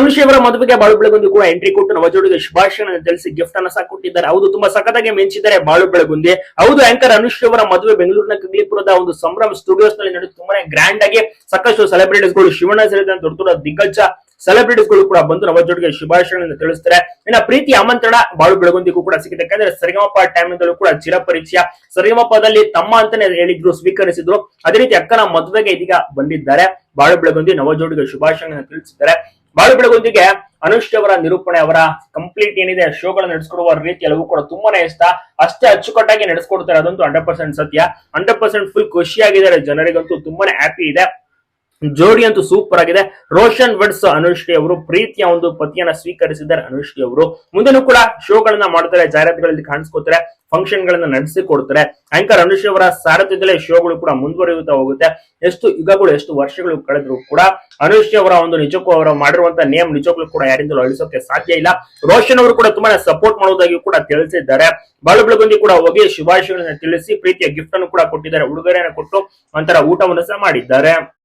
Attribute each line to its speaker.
Speaker 1: ಅನುಷಿ ಅವರ ಮದುವೆಗೆ ಬಾಳು ಕೂಡ ಎಂಟ್ರಿ ಕೊಟ್ಟು ನವಜೋಡಿಗೆ ಶುಭಾಶಯನ ತಿಳಿಸಿ ಗಿಫ್ಟ್ ಅನ್ನ ಸಹ ಕೊಟ್ಟಿದ್ದಾರೆ. ಹೌದು, ತುಂಬಾ ಸಖತ್ತಾಗಿ ಮೆಂಚಿದ್ದಾರೆ ಬಾಳು ಬೆಳಗುಂದಿ ಹೌದು ಆಂಕರ್ ಅನುಷಿ ಅವರ ಮದುವೆ ಬೆಂಗಳೂರಿನ ಕಗ್ಲಿಪುರದ ಒಂದು ಸಂಭ್ರಮ ಸ್ಟುಡಿಯೋಸ್ನಲ್ಲಿ ನಡೆದು ತುಂಬಾನೇ ಗ್ರ್ಯಾಂಡ್ ಆಗಿ ಸಾಕಷ್ಟು ಸೆಲೆಬ್ರಿಟೀಸ್ಗಳು ಶಿವಣ್ಣ ಸೇರಿದಂತೆ ದೊಡ್ಡ ದೊಡ್ಡ ದಿಗ್ಗಜ ಸೆಲೆಬ್ರಿಟೀಸ್ಗಳು ಕೂಡ ಬಂದು ನವಜೋಡಿಗೆ ಶುಭಾಶಯಗಳನ್ನು ತಿಳಿಸ್ತಾರೆ. ಇನ್ನ ಪ್ರೀತಿ ಆಮಂತ್ರಣ ಬಾಳು ಬೆಳಗುಂದಿಗೂ ಕೂಡ ಸಿಕ್ಕಿದೆ. ಯಾಕಂದ್ರೆ ಸರಿಗಮಪ ಟೈಮ್ ನಲ್ಲೂ ಕೂಡ ಚಿರಪರಿಚಯ ಸರಿಗಮಪದಲ್ಲಿ ತಮ್ಮ ಅಂತಾನೆ ಹೇಳಿದ್ರು, ಸ್ವೀಕರಿಸಿದ್ರು. ಅದೇ ರೀತಿ ಅಕ್ಕನ ಮದುವೆಗೆ ಇದೀಗ ಬಂದಿದ್ದಾರೆ. ಬಾಳು ಬೆಳಗುಂದಿ ನವಜೋಡಿಗೆ ಶುಭಾಶಯಗಳನ್ನು ತಿಳಿಸಿದ್ದಾರೆ. ಬಾಳು ಬೆಳಗೊಂದಿಗೆ ಅನುಷ್ಠ ಅವರ ನಿರೂಪಣೆ ಅವರ ಕಂಪ್ಲೀಟ್ ಏನಿದೆ ಶೋಗಳನ್ನ ನಡೆಸ್ಕೊಡುವ ರೀತಿ ಎಲ್ಲವೂ ಕೂಡ ತುಂಬಾನೇ ಇಷ್ಟ. ಅಷ್ಟೇ ಅಚ್ಚುಕಟ್ಟಾಗಿ ನಡೆಸ್ಕೊಡ್ತಾರೆ ಅದಂತೂ ಹಂಡ್ರೆಡ್ ಪರ್ಸೆಂಟ್ ಸತ್ಯ. ಹಂಡ್ರೆಡ್ ಪರ್ಸೆಂಟ್ ಫುಲ್ ಖುಷಿಯಾಗಿದ್ದಾರೆ, ಜನರಿಗಂತೂ ತುಂಬಾನೇ ಹ್ಯಾಪಿ ಇದೆ. ಜೋಡಿ ಅಂತೂ ಸೂಪರ್ ಆಗಿದೆ. ರೋಷನ್ ವರ್ಡ್ಸ್ ಅನುಷ್ಠಿ ಅವರು, ಪ್ರೀತಿಯ ಒಂದು ಪತಿಯನ್ನ ಸ್ವೀಕರಿಸಿದ್ದಾರೆ ಅನುಷ್ಠಿ ಅವರು. ಮುಂದೆನೂ ಕೂಡ ಶೋಗಳನ್ನ ಮಾಡ್ತಾರೆ, ಜಾಹೀರಾತುಗಳಲ್ಲಿ ಕಾಣಿಸ್ಕೋತಾರೆ ಫಂಕ್ಷನ್ ಗಳನ್ನ ನಡೆಸಿ ಕೊಡ್ತಾರೆ ಆಂಕರ್ ಅನುಷ್ ಅವರ ಸಾರಥ್ಯದಲ್ಲೇ ಶೋಗಳು ಕೂಡ ಮುಂದುವರಿಯುತ್ತಾ ಹೋಗುತ್ತೆ. ಎಷ್ಟು ಯುಗಗಳು, ಎಷ್ಟು ವರ್ಷಗಳು ಕಳೆದ್ರು ಕೂಡ ಅನುಷ್ ಅವರ ಒಂದು ನಿಜಕ್ಕೂ ಅವರ ಮಾಡಿರುವಂತ ನೇಮ್ ನಿಜಕ್ಕೂ ಕೂಡ ಯಾರಿಂದಲೂ ಅಳಿಸೋಕೆ ಸಾಧ್ಯ ಇಲ್ಲ. ರೋಷನ್ ಅವರು ಕೂಡ ತುಂಬಾನೇ ಸಪೋರ್ಟ್ ಮಾಡೋದಾಗಿ ಕೂಡ ತಿಳಿಸಿದ್ದಾರೆ. ಬಾಳು ಬೆಳಗುಂದಿ ಕೂಡ ಹೋಗಿ ಶುಭಾಶಯಗಳನ್ನ ತಿಳಿಸಿ, ಪ್ರೀತಿಯ ಗಿಫ್ಟ್ ಅನ್ನು ಕೂಡ ಕೊಟ್ಟಿದ್ದಾರೆ, ಉಡುಗೊರೆಯನ್ನು ಕೊಟ್ಟು ಒಂಥರ ಊಟವನ್ನು ಸಹ ಮಾಡಿದ್ದಾರೆ.